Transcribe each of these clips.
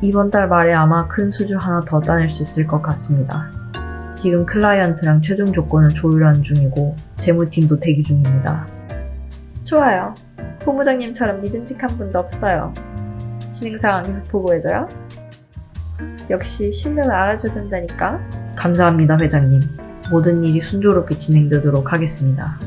이번 달 말에 아마 큰 수주 하나 더 따낼 수 있을 것 같습니다. 지금 클라이언트랑 최종 조건을 조율하는 중이고 재무팀도 대기 중입니다. 좋아요. 본부장님처럼 믿음직한 분도 없어요. 진행 상황 계속 보고해줘요. 역시 신뢰를 알아줘야 된다니까. 감사합니다, 회장님. 모든 일이 순조롭게 진행되도록 하겠습니다.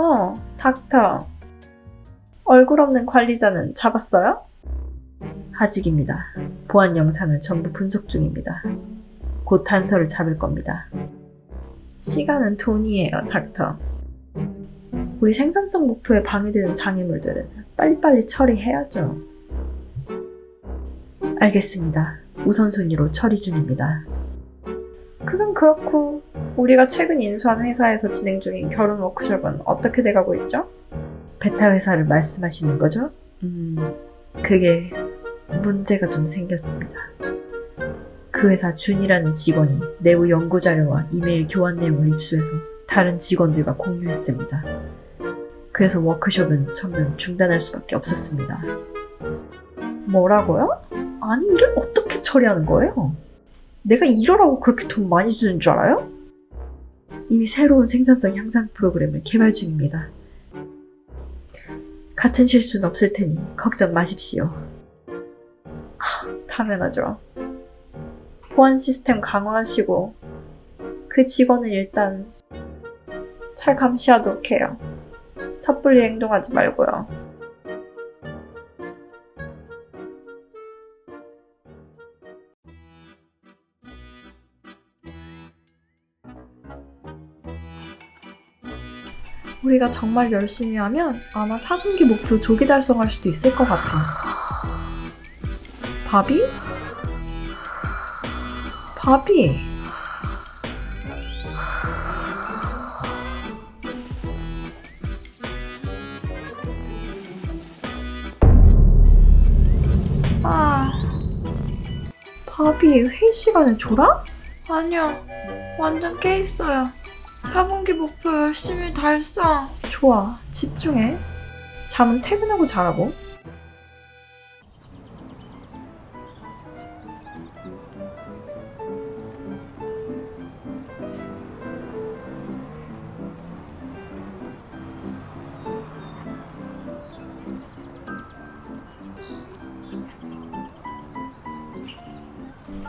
어, 닥터. 얼굴 없는 관리자는 잡았어요? 아직입니다. 보안 영상을 전부 분석 중입니다. 곧 단서를 잡을 겁니다. 시간은 돈이에요, 닥터. 우리 생산성 목표에 방해되는 장애물들은 빨리빨리 처리해야죠. 알겠습니다. 우선순위로 처리 중입니다. 그건 그렇고, 우리가 최근 인수한 회사에서 진행 중인 결혼 워크숍은 어떻게 돼가고 있죠? 베타 회사를 말씀하시는 거죠? 음, 그게 문제가 좀 생겼습니다. 그 회사 준이라는 직원이 내부 연구 자료와 이메일 교환 내용을 입수해서 다른 직원들과 공유했습니다. 그래서 워크숍은 전면 중단할 수밖에 없었습니다. 뭐라고요? 아니, 이를 어떻게 처리하는 거예요? 내가 이러라고 그렇게 돈 많이 주는 줄 알아요? 이미 새로운 생산성 향상 프로그램을 개발 중입니다. 같은 실수는 없을 테니 걱정 마십시오. 하, 당연하죠. 보안 시스템 강화하시고 그 직원은 일단 잘 감시하도록 해요. 섣불리 행동하지 말고요. 우리가 정말 열심히 하면 아마 4분기 목표 조기 달성할 수도 있을 것 같아. 바비? 바비. 아. 바비, 회의 시간에 졸아? 아니요. 완전 깨 있어요. 4분기 목표 열심히 달성. 좋아. 집중해. 잠은 퇴근하고 자라고.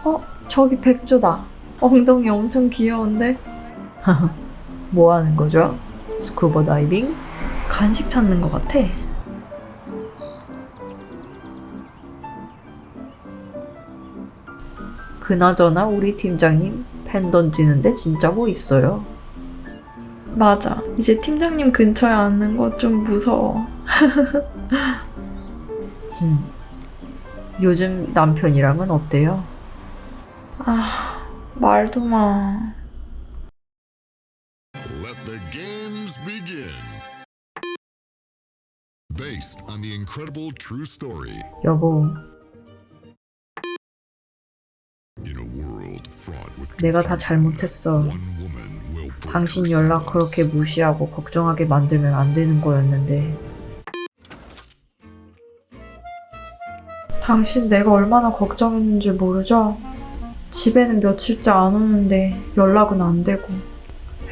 어, 저기 백조다. 엉덩이 엄청 귀여운데? 뭐 하는 거죠? 스쿠버 다이빙? 간식 찾는 것 같아. 그나저나 우리 팀장님 펜 던지는데 진짜 뭐 있어요? 맞아. 이제 팀장님 근처에 앉는 거 좀 무서워. 음. 요즘 남편이랑은 어때요? 아, 말도 마. Based on the incredible true story 여보, in a world fraught with 내가 다 잘못했어. one woman will break 당신 her 연락 silence. 그렇게 무시하고 걱정하게 만들면 안 되는 거였는데. 당신 내가 얼마나 걱정했는지 모르죠? 집에는 며칠째 안 오는데 연락은 안 되고.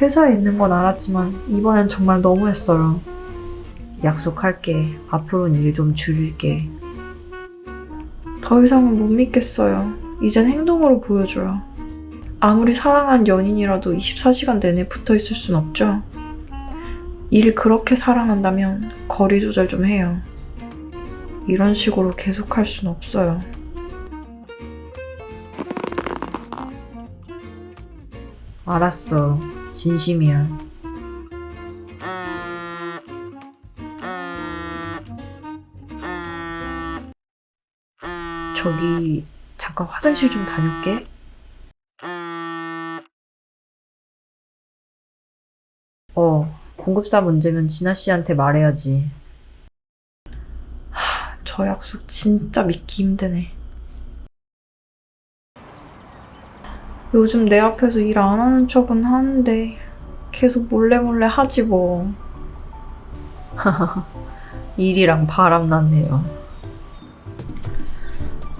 회사에 있는 건 알았지만 이번엔 정말 너무했어요. 약속할게. 앞으로는 일 좀 줄일게. 더 이상은 못 믿겠어요. 이젠 행동으로 보여줘요. 아무리 사랑한 연인이라도 24시간 내내 붙어 있을 순 없죠. 일을 그렇게 사랑한다면 거리 조절 좀 해요. 이런 식으로 계속 할 순 없어요. 알았어. 진심이야. 저기 잠깐 화장실 좀 다녀올게. 어, 공급사 문제면 진아 씨한테 말해야지. 하, 저 약속 진짜 믿기 힘드네. 요즘 내 앞에서 일 안 하는 척은 하는데 계속 몰래 몰래 하지 뭐. 일이랑 바람 났네요.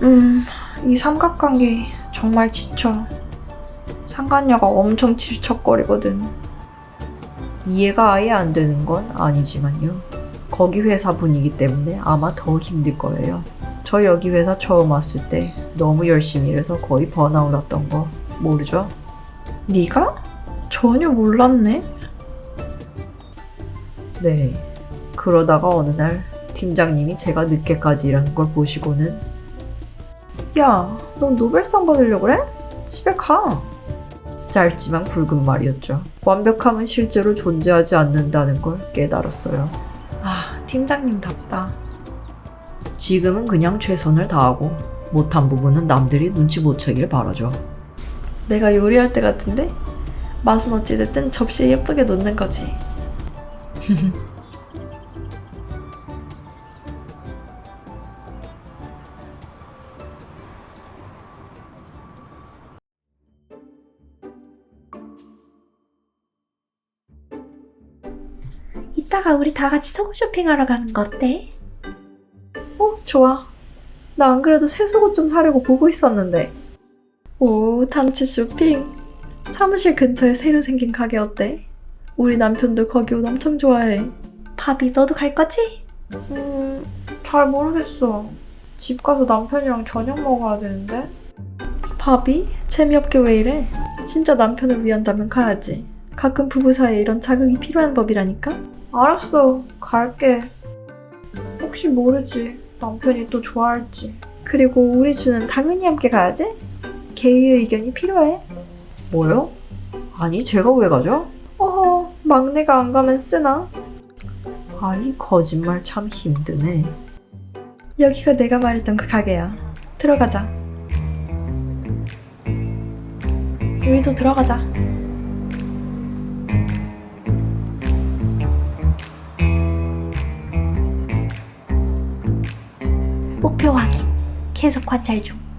음, 이 삼각관계 정말 지쳐. 상간녀가 엄청 질척거리거든. 이해가 아예 안 되는 건 아니지만요. 거기 회사 분위기 때문에 아마 더 힘들 거예요. 저 여기 회사 처음 왔을 때 너무 열심히 일해서 거의 번아웃 왔던 거 모르죠? 네가? 전혀 몰랐네. 네. 그러다가 어느 날 팀장님이 제가 늦게까지 일하는 걸 보시고는 야, 넌 노벨상 받으려고 그래? 집에 가. 짧지만 굵은 말이었죠. 완벽함은 실제로 존재하지 않는다는 걸 깨달았어요. 아, 팀장님답다. 지금은 그냥 최선을 다하고 못한 부분은 남들이 눈치 못 채길 바라죠. 내가 요리할 때 같은데? 맛은 어찌됐든 접시에 예쁘게 놓는 거지. 이따가 우리 다 같이 속옷 쇼핑하러 가는 거 어때? 어, 좋아. 나 안 그래도 새 속옷 좀 사려고 보고 있었는데. 오, 단체 쇼핑. 사무실 근처에 새로 생긴 가게 어때? 우리 남편도 거기 옷 엄청 좋아해. 바비 너도 갈 거지? 음, 잘 모르겠어. 집 가서 남편이랑 저녁 먹어야 되는데. 바비? 재미없게 왜 이래? 진짜 남편을 위한다면 가야지. 가끔 부부 사이에 이런 자극이 필요한 법이라니까? 알았어. 갈게. 혹시 모르지. 남편이 또 좋아할지. 그리고 우리 주는 당연히 함께 가야지. 개의 의견이 필요해. 뭐요? 아니, 제가 왜 가죠? 어허, 막내가 안 가면 쓰나? 아이, 거짓말 참 힘드네. 여기가 내가 말했던 그 가게야. 들어가자. 우리도 들어가자. 계속 화찰 중.